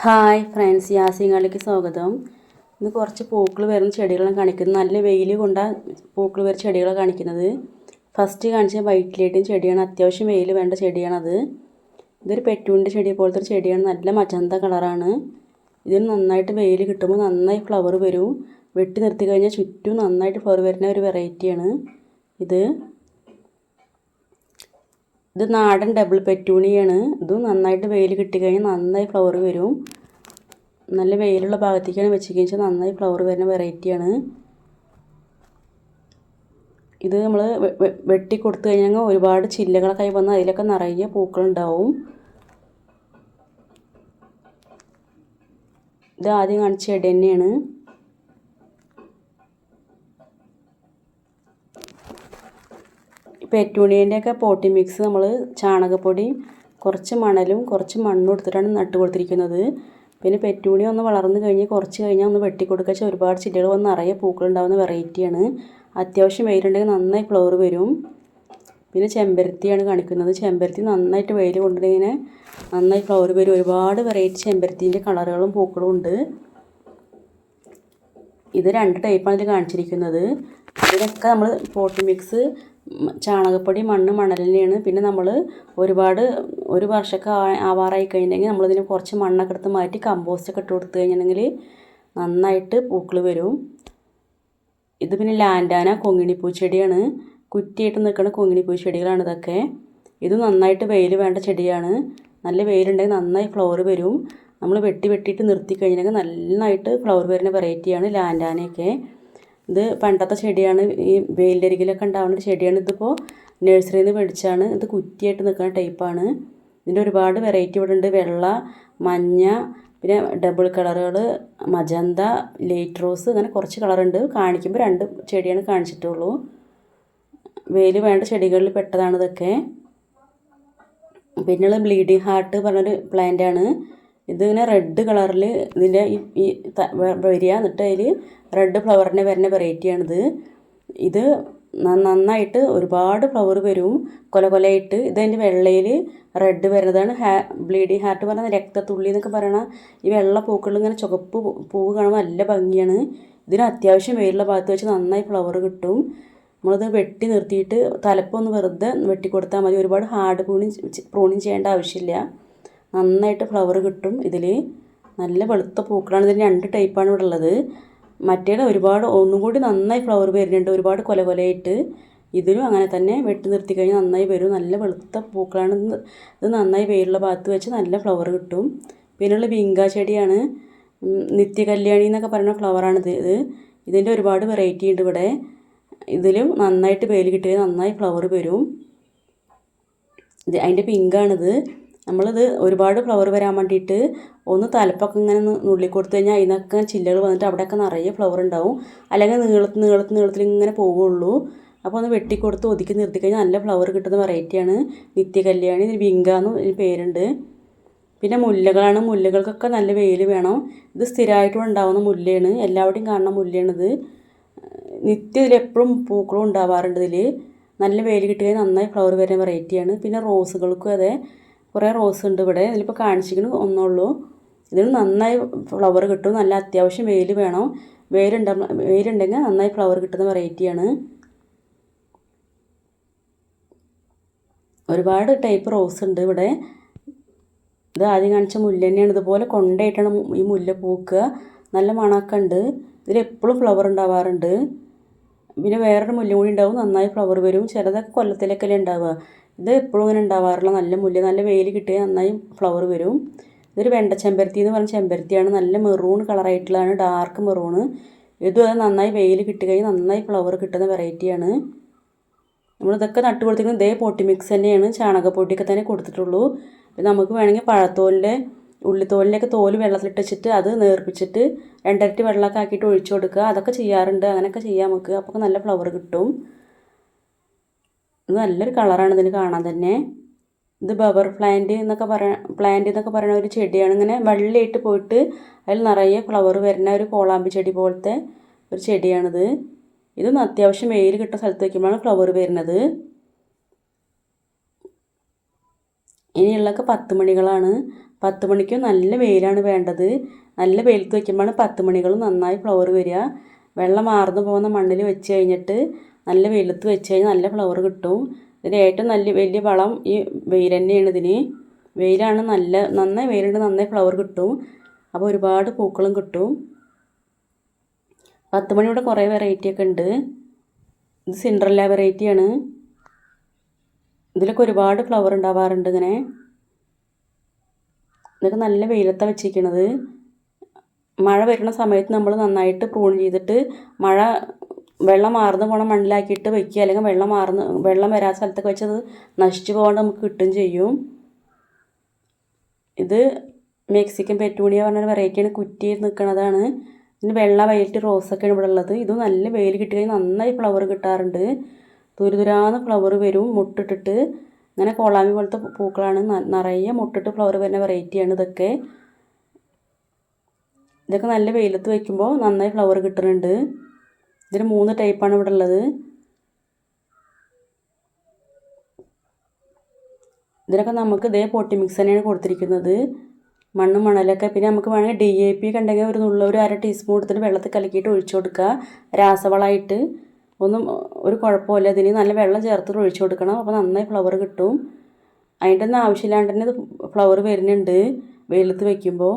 Hi friends യാസിങ്ങളിലേക്ക് സ്വാഗതം. ഇന്ന് കുറച്ച് പൂക്കൾ വരുന്ന ചെടികളാണ് കാണിക്കുന്നത് നല്ല വെയിൽ കൊണ്ടാണ് പൂക്കൾ വരുന്ന ചെടികളാണ് കാണിക്കുന്നത്. ഫസ്റ്റ് കാണിച്ച വൈറ്റ് ലൈറ്റും ചെടിയാണ്. അത്യാവശ്യം വെയിൽ വേണ്ട ചെടിയാണത്. ഇതൊരു പെറ്റൂണിന്റെ ചെടി പോലത്തെ ഒരു ചെടിയാണ്. നല്ല മജന്ത കളറാണ് ഇതിന് നന്നായിട്ട് വെയിൽ കിട്ടുമ്പോൾ നന്നായി ഫ്ലവർ വരും. വെട്ടി നിർത്തി കഴിഞ്ഞാൽ ചുറ്റും നന്നായിട്ട് ഫ്ലവർ വരുന്ന ഒരു വെറൈറ്റിയാണ് ഇത്. ഇത് നാടൻ ഡബിൾ പെറ്റൂണിയാണ്. ഇത് നന്നായിട്ട് വെയിൽ കിട്ടിക്കഴിഞ്ഞാൽ നന്നായി ഫ്ലവർ വരും. നല്ല വെയിലുള്ള ഭാഗത്തേക്കാണ് വെച്ചിരിക്കുന്നത്. നന്നായി ഫ്ലവർ വരുന്ന വെറൈറ്റിയാണ് ഇത് നമ്മൾ വെട്ടി കൊടുത്തു കഴിഞ്ഞാൽ ഒരുപാട് ചില്ലകളൊക്കെ ആയി വന്ന് അതിലൊക്കെ നിറയെ പൂക്കളുണ്ടാവും ഇത് ആദ്യം കാണിച്ച ചെടി തന്നെയാണ്. പെറ്റൂണിയന്റെയൊക്കെ പോട്ടി മിക്സ് നമ്മൾ ചാണകപ്പൊടി കുറച്ച് മണലും കുറച്ച് മണ്ണും എടുത്തിട്ടാണ് നട്ട് കൊടുത്തിരിക്കുന്നത്. പിന്നെ പെറ്റൂണി ഒന്ന് വളർന്നു കഴിഞ്ഞ് കുറച്ച് കഴിഞ്ഞാൽ ഒന്ന് വെട്ടിക്കൊടുക്കുക വെച്ചാൽ ഒരുപാട് ചെടികൾ വന്ന് നിറയെ പൂക്കളുണ്ടാകുന്ന വെറൈറ്റിയാണ് അത്യാവശ്യം വെയിലുണ്ടെങ്കിൽ നന്നായി ഫ്ലവർ വരും. പിന്നെ ചെമ്പരത്തിയാണ് കാണിക്കുന്നത്. ചെമ്പരത്തി നന്നായിട്ട് വെയിൽ കൊണ്ടിങ്ങനെ നന്നായി ഫ്ലവർ വരും. ഒരുപാട് വെറൈറ്റി ചെമ്പരത്തീന്റെ കളറുകളും പൂക്കളും ഉണ്ട്. ഇത് രണ്ട് ടൈപ്പാണ് ഇതിൽ കാണിച്ചിരിക്കുന്നത്. ഇതിനൊക്കെ നമ്മൾ പോട്ടി മിക്സ് ചാണകപ്പൊടി മണ്ണ് മണലിനെയാണ് പിന്നെ നമ്മൾ ഒരുപാട് ഒരു വർഷമൊക്കെ ആവാറായി കഴിഞ്ഞിട്ടുണ്ടെങ്കിൽ നമ്മളിതിന് കുറച്ച് മണ്ണൊക്കെ എടുത്ത് മാറ്റി കമ്പോസ്റ്റൊക്കെ ഇട്ട് കൊടുത്തു കഴിഞ്ഞിട്ടുണ്ടെങ്കിൽ നന്നായിട്ട് പൂക്കൾ വരും. ഇത് പിന്നെ ലാൻഡാന കൊങ്ങിണിപ്പൂ ചെടിയാണ്. കുറ്റിയായിട്ട് നിൽക്കുന്ന കൊങ്ങിണിപ്പൂ ചെടികളാണ് ഇതൊക്കെ. ഇത് നന്നായിട്ട് വെയിൽ വേണ്ട ചെടിയാണ്. നല്ല വെയിലുണ്ടെങ്കിൽ നന്നായി ഫ്ലവർ വരും. നമ്മൾ വെട്ടി വെട്ടിയിട്ട് നിർത്തി കഴിഞ്ഞിട്ടുണ്ടെങ്കിൽ നന്നായിട്ട് ഫ്ലവർ വരുന്ന വെറൈറ്റിയാണ് ലാൻഡാനയൊക്കെ. ഇത് പണ്ടത്തെ ചെടിയാണ് ഈ വെയിലിന്റെ അരികിലൊക്കെ ഉണ്ടാവുന്ന ഒരു ചെടിയാണ്. ഇതിപ്പോൾ നഴ്സറിയിൽ നിന്ന് മേടിച്ചാണ്. ഇത് കുറ്റിയായിട്ട് നിൽക്കുന്ന ടൈപ്പാണ് ഇതിന്റെ ഒരുപാട് വെറൈറ്റി ഇവിടെ ഉണ്ട്. വെള്ള മഞ്ഞ പിന്നെ ഡബിൾ കളറുകൾ മജന്ത ലൈറ്റ് റോസ് അങ്ങനെ കുറച്ച് കളറുണ്ട് കാണിക്കുമ്പോൾ രണ്ട് ചെടിയാണ് കാണിച്ചിട്ടുള്ളൂ. വെയിൽ വേണ്ട ചെടികളിൽ പെട്ടതാണ് ഇതൊക്കെ. പിന്നെയുള്ള ബ്ലീഡിങ് ഹാർട്ട് പറഞ്ഞൊരു പ്ലാന്റാണ് ഇതിങ്ങനെ റെഡ് കളറിൽ ഇതിന്റെ ഈ വരിക എന്നിട്ട് അതിൽ റെഡ് ഫ്ലവറിന്റെ വരുന്ന വെറൈറ്റിയാണിത് ഇത് നന്നായിട്ട് ഒരുപാട് ഫ്ലവർ വരും. കൊല കൊലയായിട്ട്. ഇതതിന്റെ വെള്ളയിൽ റെഡ് വരുന്നതാണ്. ഹാ ബ്ലീഡിങ് ഹാർട്ട് പറഞ്ഞ രക്തത്തുള്ളി എന്നൊക്കെ പറയണ ഈ വെള്ള പൂക്കളിൽ ഇങ്ങനെ ചുവപ്പ് പൂവ് കാണുമ്പോൾ നല്ല ഭംഗിയാണ്. ഇതിന് അത്യാവശ്യം വെയിലുള്ള ഭാഗത്ത് വെച്ച് നന്നായി ഫ്ലവർ കിട്ടും. നമ്മളത് വെട്ടി നിർത്തിയിട്ട് തലപ്പൊന്ന് വെറുതെ വെട്ടി കൊടുത്താൽ മതി. ഒരുപാട് ഹാർഡ് പ്രൂണിങ് പ്രൂണിങ് ചെയ്യേണ്ട ആവശ്യമില്ല. നന്നായിട്ട് ഫ്ലവർ കിട്ടും. ഇതിൽ നല്ല വെളുത്ത പൂക്കളാണ്. ഇതിന് രണ്ട് ടൈപ്പാണ് ഇവിടെ ഉള്ളത് മറ്റേത് ഒരുപാട് ഒന്നും കൂടി നന്നായി ഫ്ലവർ വരുന്നുണ്ട്. ഒരുപാട് കൊല കൊലയായിട്ട് ഇതിലും അങ്ങനെ തന്നെ വെട്ടി നിർത്തി കഴിഞ്ഞാൽ നന്നായി വരും. നല്ല വെളുത്ത പൂക്കളാണ്. ഇത് നന്നായി വെയിലുള്ള ഭാഗത്ത് വെച്ച് നല്ല ഫ്ലവർ കിട്ടും. പിന്നെയുള്ള വിങ്ക ചെടിയാണ്. നിത്യകല്യാണി എന്നൊക്കെ പറയുന്ന ഫ്ലവറാണിത് ഇത് ഇതിന്റെ ഒരുപാട് വെറൈറ്റി ഉണ്ട് ഇവിടെ. ഇതിലും നന്നായിട്ട് വെയിൽ കിട്ടിയാൽ നന്നായി ഫ്ലവർ വരും. ഇത് അതിന്റെ പിങ്കാണിത്. നമ്മളിത് ഒരുപാട് ഫ്ലവർ വരാൻ വേണ്ടിയിട്ട് ഒന്ന് തലപ്പൊക്കെ ഇങ്ങനെ നുള്ളി കൊടുത്തു കഴിഞ്ഞാൽ അതിനൊക്കെ ചില്ലകൾ വന്നിട്ട് അവിടെയൊക്കെ നിറയെ ഫ്ലവർ ഉണ്ടാവും. അല്ലെങ്കിൽ നീളത്ത് നീളത്ത് നീളത്തിൽ ഇങ്ങനെ പോവുള്ളൂ. അപ്പോൾ ഒന്ന് വെട്ടിക്കൊടുത്ത് ഒതുക്കി നിർത്തി കഴിഞ്ഞാൽ നല്ല ഫ്ലവർ കിട്ടുന്ന വെറൈറ്റിയാണ് നിത്യകല്യാണി വിങ്ക എന്ന് പേരുണ്ട്. പിന്നെ മുല്ലകളാണ്. മുല്ലകൾക്കൊക്കെ നല്ല വെയിൽ വേണം. ഇത് സ്ഥിരമായിട്ടും ഉണ്ടാവുന്ന മുല്ലയാണ് എല്ലാവരുടെയും കാണുന്ന മുല്ലയാണിത് നിത്യം ഇതിൽ എപ്പോഴും പൂക്കളും ഉണ്ടാവാറുണ്ട് ഇതിൽ നല്ല വെയിൽ കിട്ടുകയും നന്നായി ഫ്ലവർ വരുന്ന വെറൈറ്റിയാണ് പിന്നെ റോസുകൾക്കും അതെ. കുറേ റോസ് ഉണ്ട് ഇവിടെ. ഇതിലിപ്പോൾ കാണിച്ചിരിക്കുന്നത് ഒന്നുള്ളൂ. ഇതിന് നന്നായി ഫ്ലവർ കിട്ടും. നല്ല അത്യാവശ്യം വെയിൽ വേണം. വെയിലുണ്ട വെയിലുണ്ടെങ്കിൽ നന്നായി ഫ്ലവർ കിട്ടുന്ന വെറൈറ്റിയാണ് ഒരുപാട് ടൈപ്പ് റോസ് ഉണ്ട് ഇവിടെ. ഇത് ആദ്യം കാണിച്ച മുല്ല തന്നെയാണ്. ഇതുപോലെ കൊണ്ടായിട്ടാണ് ഈ മുല്ല പൂക്കുക. നല്ല മണമൊക്കെ ഉണ്ട്. ഇതിൽ എപ്പോഴും ഫ്ലവർ ഉണ്ടാവാറുണ്ട്. പിന്നെ വേറൊരു മുല്ല കൂടി ഉണ്ടാവും. നന്നായി ഫ്ലവർ വരും. ചിലതൊക്കെ കൊല്ലത്തിലൊക്കെയല്ലേ ഉണ്ടാവുക. ഇത് എപ്പോഴും അങ്ങനെ ഉണ്ടാവാറില്ല നല്ല മുല്ല നല്ല വെയിൽ കിട്ടിയാൽ നന്നായി ഫ്ലവർ വരും. ഇതൊരു വെണ്ട ചെമ്പരത്തി എന്ന് പറഞ്ഞ ചെമ്പരത്തിയാണ്. നല്ല മെറൂൺ കളറായിട്ടുള്ളതാണ് ഡാർക്ക് മെറൂണ് ഇതും അത് നന്നായി വെയിൽ കിട്ടുകയും നന്നായി ഫ്ലവർ കിട്ടുന്ന വെറൈറ്റിയാണ് നമ്മളിതൊക്കെ നട്ട് കൊടുത്തിരിക്കുന്നത് ഇതേ പൊട്ടി മിക്സ് തന്നെയാണ്. ചാണകപ്പൊടിയൊക്കെ തന്നെ കൊടുത്തിട്ടുള്ളൂ. നമുക്ക് വേണമെങ്കിൽ പഴത്തോലിന്റെ ഉള്ളിത്തോലിന്റെയൊക്കെ തോൽ വെള്ളത്തിലിട്ട് വെച്ചിട്ട് അത് നേർപ്പിച്ചിട്ട് രണ്ടരട്ടി വെള്ളമൊക്കെ ആക്കിയിട്ട് ഒഴിച്ചു കൊടുക്കുക. അതൊക്കെ ചെയ്യാറുണ്ട്. അങ്ങനെയൊക്കെ ചെയ്യാം നമുക്ക് അപ്പോൾ നല്ല ഫ്ലവർ കിട്ടും. ഇത് നല്ലൊരു കളറാണ് ഇതിന് കാണാൻ തന്നെ. ഇത് ബബർ പ്ലാന്റ് എന്നൊക്കെ പറ പ്ലാന്റ് എന്നൊക്കെ പറയുന്ന ഒരു ചെടിയാണ്. ഇങ്ങനെ വെള്ളയായിട്ട് പോയിട്ട് അതിൽ നിറയെ ഫ്ലവർ വരുന്ന ഒരു കോളാമ്പി ചെടി പോലത്തെ ഒരു ചെടിയാണിത്. ഇതൊന്ന് അത്യാവശ്യം വെയിൽ കിട്ടുന്ന സ്ഥലത്ത് വയ്ക്കുമ്പോഴാണ് ഫ്ലവർ വരുന്നത്. ഇനിയുള്ളതൊക്കെ പത്ത് മണികളാണ്. പത്ത് മണിക്ക് നല്ല വെയിലാണ് വേണ്ടത്. നല്ല വെയിലത്ത് വയ്ക്കുമ്പോഴാണ് പത്ത് മണികൾ നന്നായി ഫ്ലവർ വരിക. വെള്ളം മാർന്നു പോകുന്ന മണ്ണിൽ വെച്ച് കഴിഞ്ഞിട്ട് നല്ല വെയിലത്ത് വെച്ച് കഴിഞ്ഞാൽ നല്ല ഫ്ലവർ കിട്ടും. ഇതിന് ഏറ്റവും നല്ല വലിയ വളം ഈ വെയിൽ തന്നെയാണ് ഇതിന്. വെയിലാണ് നല്ല നന്നായി വെയിലുണ്ട് നന്നായി ഫ്ലവർ കിട്ടും. അപ്പോൾ ഒരുപാട് പൂക്കളും കിട്ടും. പത്ത് മണിയുടെ കുറേ വെറൈറ്റി ഒക്കെ ഉണ്ട്. ഇത് സിൻഡ്രല്ല വെറൈറ്റിയാണ് ഇതിലൊക്കെ ഒരുപാട് ഫ്ലവർ ഉണ്ടാവാറുണ്ട് ഇങ്ങനെ. ഇതൊക്കെ നല്ല വെയിലത്താണ് വെച്ചിരിക്കണത് മഴ വരുന്ന സമയത്ത് നമ്മൾ നന്നായിട്ട് പ്രൂൺ ചെയ്തിട്ട് മഴ വെള്ളം മാറുന്ന പോണ മണ്ണിലാക്കിയിട്ട് വെക്കുക. അല്ലെങ്കിൽ വെള്ളം മാറുന്ന വെള്ളം വരാത്ത സ്ഥലത്തൊക്കെ വെച്ചത് നശിച്ചു പോകാണ്ട് നമുക്ക് കിട്ടും ചെയ്യും. ഇത് മെക്സിക്കൻ പെറ്റൂണിയ പറഞ്ഞൊരു വെറൈറ്റിയാണ് കുറ്റി നിൽക്കുന്നതാണ് ഇതിന് വെള്ള വയലറ്റ് റോസൊക്കെയാണ് ഇവിടെ ഉള്ളത്. ഇത് നല്ല വെയിൽ കിട്ടി കഴിഞ്ഞാൽ നന്നായി ഫ്ലവർ കിട്ടാറുണ്ട്. ദുരിതുരാന്ന് ഫ്ലവർ വരും മുട്ടിട്ടിട്ട്. ഇങ്ങനെ കോളാമി പോലത്തെ പൂക്കളാണ് നിറയെ മുട്ടിട്ട് ഫ്ലവർ വരുന്ന വെറൈറ്റിയാണ് ഇതൊക്കെ. ഇതൊക്കെ നല്ല വെയിലത്ത് വയ്ക്കുമ്പോൾ നന്നായി ഫ്ലവർ കിട്ടുന്നുണ്ട്. ഇതിന് മൂന്ന് ടൈപ്പാണ് ഇവിടെ ഉള്ളത്. ഇതിനൊക്കെ നമുക്ക് ഇതേ പൊട്ടി മിക്സ് തന്നെയാണ് കൊടുത്തിരിക്കുന്നത്. മണ്ണും മണലൊക്കെ. പിന്നെ നമുക്ക് വേണമെങ്കിൽ ഡി എ പി ഒക്കെ ഉണ്ടെങ്കിൽ ഒരു നുള്ള ഒരു അര ടീസ്പൂൺ എടുത്തിട്ട് വെള്ളത്തിൽ കലക്കിയിട്ട് ഒഴിച്ചു കൊടുക്കുക. രാസവളമായിട്ട്. ഒന്നും ഒരു കുഴപ്പമില്ല. ഇതിന് നല്ല വെള്ളം ചേർത്ത് ഒഴിച്ചു കൊടുക്കണം. അപ്പോൾ നന്നായി ഫ്ലവർ കിട്ടും. അതിന്റെ ഒന്നും ആവശ്യമില്ലാണ്ട് തന്നെ ഇത് ഫ്ലവർ വരുന്നുണ്ട്. വെയിലത്ത് വയ്ക്കുമ്പോൾ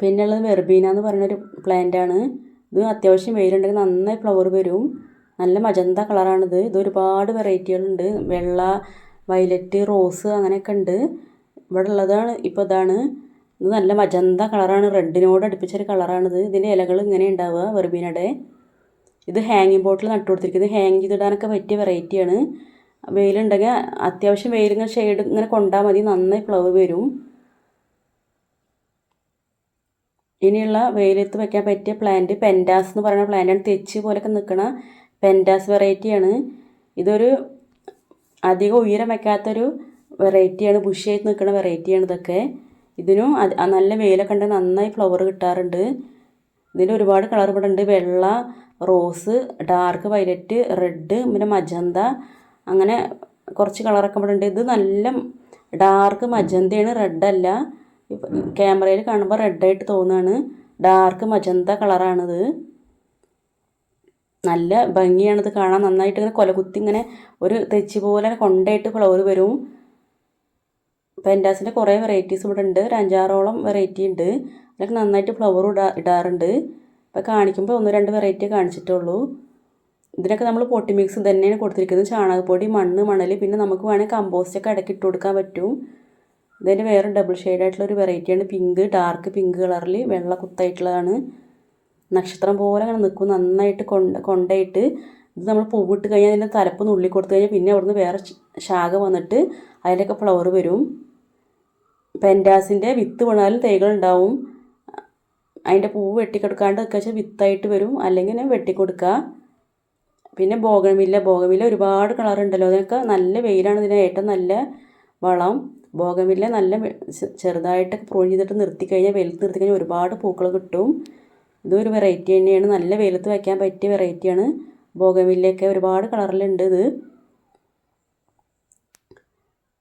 പിന്നെ ഉള്ളത് വെർബീന എന്ന് പറയുന്നൊരു പ്ലാന്റാണ് ഇത് അത്യാവശ്യം വെയിലുണ്ടെങ്കിൽ നന്നായി ഫ്ലവർ വരും. നല്ല മജന്ത കളറാണിത് ഇത് ഒരുപാട് വെറൈറ്റികളുണ്ട് വെള്ള വയലറ്റ് റോസ് അങ്ങനെയൊക്കെ ഉണ്ട്. ഇവിടെ ഉള്ളതാണ് ഇപ്പോൾ ഇതാണ്. ഇത് നല്ല മജന്ത കളറാണ്. റെഡിനോട് അടുപ്പിച്ചൊരു കളറാണിത്. ഇതിന്റെ ഇലകൾ ഇങ്ങനെ ഉണ്ടാവുക വെർബീനയുടെ ഇത് ഹാങ്ങിങ് ബോട്ടിൽ നട്ടു കൊടുത്തിരിക്കുന്നത് ഹാങ് ചെയ്തിടാനൊക്കെ പറ്റിയ വെറൈറ്റിയാണ് വെയിലുണ്ടെങ്കിൽ അത്യാവശ്യം വെയിലിങ്ങനെ ഷെയ്ഡ് ഇങ്ങനെ കൊണ്ടാൽ മതി. നന്നായി ഫ്ലവർ വരും. ഇനിയുള്ള വെയിലത്ത് വെക്കാൻ പറ്റിയ പ്ലാന്റ് പെന്റാസ് എന്ന് പറയുന്ന പ്ലാന്റാണ് തെച്ച് പോലെയൊക്കെ നിൽക്കുന്ന പെന്റാസ് വെറൈറ്റിയാണ് ഇതൊരു അധികം ഉയരം വയ്ക്കാത്തൊരു വെറൈറ്റിയാണ് ബുഷിയായിട്ട് നിൽക്കുന്ന വെറൈറ്റിയാണ് ഇതൊക്കെ. ഇതിനും നല്ല വെയിലൊക്കെ ഉണ്ട് നന്നായി ഫ്ലവർ കിട്ടാറുണ്ട്. ഇതിന് ഒരുപാട് കളർ ഇവിടെ ഉണ്ട്. വെള്ള റോസ് ഡാർക്ക് വയലറ്റ് റെഡ് പിന്നെ മജന്ത അങ്ങനെ കുറച്ച് കളറൊക്കെ ഇവിടെ ഉണ്ട്. ഇത് നല്ല ഡാർക്ക് മജന്തയാണ് റെഡല്ല ക്യാമറയിൽ കാണുമ്പോൾ റെഡായിട്ട് തോന്നുകയാണ് ഡാർക്ക് മജന്ത കളറാണിത് നല്ല ഭംഗിയാണിത് കാണാൻ. നന്നായിട്ട് ഇങ്ങനെ കൊലകുത്തി ഇങ്ങനെ ഒരു തെച്ചി പോലെ കൊണ്ടായിട്ട് ഫ്ലവർ വരും. പെന്റാസിന്റെ കുറേ വെറൈറ്റീസ് ഇവിടെ ഉണ്ട്. ഒരു അഞ്ചാറോളം വെറൈറ്റി ഉണ്ട്. അതിലൊക്കെ നന്നായിട്ട് ഫ്ലവർ ഇടാ ഇടാറുണ്ട്. ഇപ്പോൾ കാണിക്കുമ്പോൾ ഒന്ന് രണ്ട് വെറൈറ്റി കാണിച്ചിട്ടുള്ളൂ. ഇതിനൊക്കെ നമ്മൾ പൊട്ടി മിക്സ് തന്നെയാണ് കൊടുത്തിരിക്കുന്നത്. ചാണകപ്പൊടി മണ്ണ് മണൽ പിന്നെ നമുക്ക് വേണമെങ്കിൽ കമ്പോസ്റ്റൊക്കെ ഇടയ്ക്ക് ഇട്ട് കൊടുക്കാൻ പറ്റും. ഇതിന്റെ വേറെ ഡബിൾ ഷെയ്ഡായിട്ടുള്ള ഒരു വെറൈറ്റിയാണ് പിങ്ക് ഡാർക്ക് പിങ്ക് കളറിൽ വെള്ള കുത്തായിട്ടുള്ളതാണ്. നക്ഷത്രം പോലെ അങ്ങനെ നിൽക്കും. നന്നായിട്ട് കൊണ്ട കൊണ്ടായിട്ട് ഇത് നമ്മൾ പൂവിട്ട് കഴിഞ്ഞാൽ അതിന്റെ തലപ്പ് നുള്ളി കൊടുത്തു കഴിഞ്ഞാൽ പിന്നെ അവിടുന്ന് വേറെ ശാഖ വന്നിട്ട് അതിലൊക്കെ ഫ്ലവർ വരും. പെൻഡാസിന്റെ വിത്ത് വീണാലും തൈകളുണ്ടാവും അതിന്റെ പൂവ് വെട്ടിക്കൊടുക്കാണ്ട് ഒക്കെ വെച്ചാൽ വിത്തായിട്ട് വരും. അല്ലെങ്കിൽ വെട്ടിക്കൊടുക്കുക. പിന്നെ ബോഗമില്ല ബോഗമില്ല ഒരുപാട് കളർ ഉണ്ടല്ലോ. അതൊക്കെ നല്ല വെയിലാണ് ഇതിന് ഏറ്റവും നല്ല വളം. ബോഗമില്ല നല്ല ചെറുതായിട്ട് പ്രൂൺ ചെയ്തിട്ട് നിർത്തി കഴിഞ്ഞാൽ വെയിലത്ത് നിർത്തി കഴിഞ്ഞാൽ ഒരുപാട് പൂക്കൾ കിട്ടും. ഇതൊരു വെറൈറ്റി തന്നെയാണ്. നല്ല വെയിലത്ത് വയ്ക്കാൻ പറ്റിയ വെറൈറ്റിയാണ് ബോഗമില്ലയൊക്കെ ഒരുപാട് കളറിലുണ്ട് ഇത്.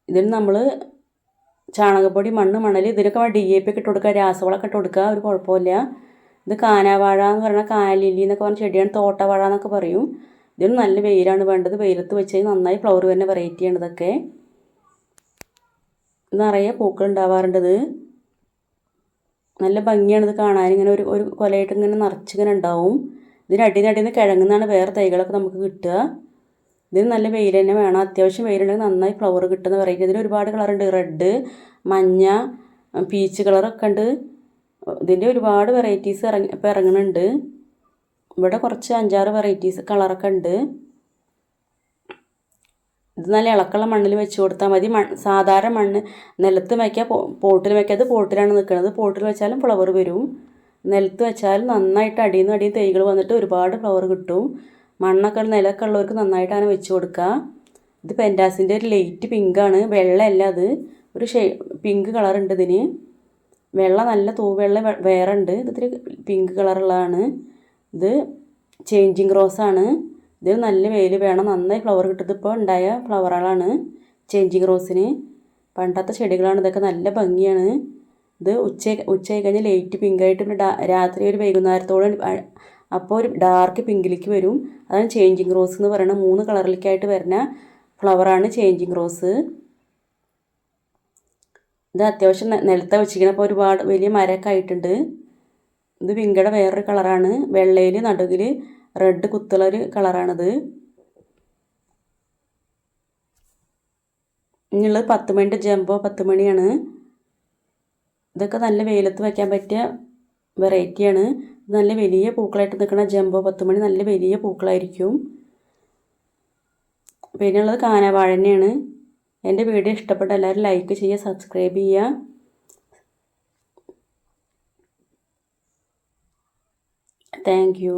ഇതിന് നമ്മൾ ചാണകപ്പൊടി മണ്ണ് മണൽ ഇതിനൊക്കെ ഡി എ പി ഒക്കെ ഇട്ട് കൊടുക്കുക. രാസവളമൊക്കെ ഇട്ട് കൊടുക്കുക. ഒരു കുഴപ്പമില്ല ഇത് കാനാവാഴ എന്ന് പറയുന്ന കാലിലി എന്നൊക്കെ പറഞ്ഞ ചെടിയാണ്. തോട്ടവാഴ എന്നൊക്കെ പറയും. ഇതിന് നല്ല വെയിലാണ്. വേണ്ടത് വെയിലത്ത് വെച്ച് നന്നായി ഫ്ലവർ വരുന്ന വെറൈറ്റിയാണ് ഇതൊക്കെ. നിറയെ പൂക്കൾ ഉണ്ടാവാറുണ്ടത് നല്ല ഭംഗിയാണിത് കാണാൻ. ഇങ്ങനെ ഒരു ഒരു കൊലയായിട്ട് ഇങ്ങനെ നിറച്ചിങ്ങനെ ഉണ്ടാവും. ഇതിന് നിന്ന് കിഴങ്ങുന്നതാണ് വേറെ തൈകളൊക്കെ നമുക്ക് കിട്ടുക. ഇതിന് നല്ല വെയിൽ തന്നെ വേണം. അത്യാവശ്യം വെയിലുണ്ടെങ്കിൽ നന്നായി ഫ്ലവർ കിട്ടുന്ന വെറൈറ്റി ഇതിന് ഒരുപാട് കളറുണ്ട് റെഡ് മഞ്ഞ പീച്ച് കളറൊക്കെ ഉണ്ട്. ഇതിന്റെ ഒരുപാട് വെറൈറ്റീസ് ഇറങ്ങി ഇപ്പോൾ ഇറങ്ങുന്നുണ്ട്. ഇവിടെ കുറച്ച് അഞ്ചാറ് വെറൈറ്റീസ് കളറൊക്കെ ഉണ്ട്. ഇത് നല്ല ഇളക്കുള്ള മണ്ണിൽ വെച്ച് കൊടുത്താൽ മതി. മണ്ണ് സാധാരണ മണ്ണ് നിലത്ത് വയ്ക്കുക പോട്ടിൽ വയ്ക്കാത് പോട്ടിലാണ് നിൽക്കുന്നത്. പോട്ടിൽ വെച്ചാലും ഫ്ലവർ വരും. നിലത്ത് വെച്ചാൽ നന്നായിട്ട് അടിയിൽ നിന്ന് അടിയിൽ തൈകൾ വന്നിട്ട് ഒരുപാട് ഫ്ലവർ കിട്ടും. മണ്ണൊക്കെ നിലമൊക്കെ ഉള്ളവർക്ക് നന്നായിട്ടാണ് വെച്ച് കൊടുക്കുക ഇത് പെന്റാസിന്റെ ഒരു ലൈറ്റ് പിങ്കാണ് വെള്ളമല്ല അത്. ഒരു ഷേ പിങ്ക് കളറുണ്ട് ഇതിന്. വെള്ള നല്ല തൂവെള്ള വേറെ ഉണ്ട് ഇത് ഇത്തിരി പിങ്ക് കളറുള്ളതാണ് ഇത് ചേഞ്ചിങ് റോസാണ് ഇതിന് നല്ല വെയിൽ വേണം. നന്നായി ഫ്ലവർ കിട്ടുന്നത് ഇപ്പോൾ ഉണ്ടായ ഫ്ലവറുകളാണ് ചേഞ്ചിങ് റോസിന് പണ്ടത്തെ ചെടികളാണ്. ഇതൊക്കെ നല്ല ഭംഗിയാണ്. ഇത് ഉച്ച ഉച്ചയായി കഴിഞ്ഞ് ലൈറ്റ് പിങ്കായിട്ട് പിന്നെ രാത്രി ഒരു വൈകുന്നേരത്തോളം അപ്പോൾ ഒരു ഡാർക്ക് പിങ്കിലേക്ക് വരും. അതാണ് ചേഞ്ചിങ് റോസ് എന്ന് പറയുന്നത്. മൂന്ന് കളറിലേക്കായിട്ട് വരുന്ന ഫ്ലവറാണ് ചേഞ്ചിങ് റോസ് ഇത് അത്യാവശ്യം നിലത്ത വെച്ചിരിക്കണം അപ്പോൾ ഒരുപാട് വലിയ മരമൊക്കെ ആയിട്ടുണ്ട്. ഇത് പിങ്കയുടെ വേറൊരു കളറാണ് വെള്ളയിൽ നടുകിൽ റെഡ് കുത്തുള്ള ഒരു കളറാണിത് ഇനിയുള്ളത് പത്ത് മണിന്റെ ജംബോ പത്ത് മണിയാണ്. ഇതൊക്കെ നല്ല വെയിലത്ത് വയ്ക്കാൻ പറ്റിയ വെറൈറ്റിയാണ്. നല്ല വലിയ പൂക്കളായിട്ട് നിൽക്കുന്ന ജംബോ പത്തുമണി നല്ല വലിയ പൂക്കളായിരിക്കും. പിന്നെ ഉള്ളത് കാനവാഴ എന്റെ വീഡിയോ ഇഷ്ടപ്പെട്ട എല്ലാവരും ലൈക്ക് ചെയ്യുക സബ്സ്ക്രൈബ് ചെയ്യുക. Thank you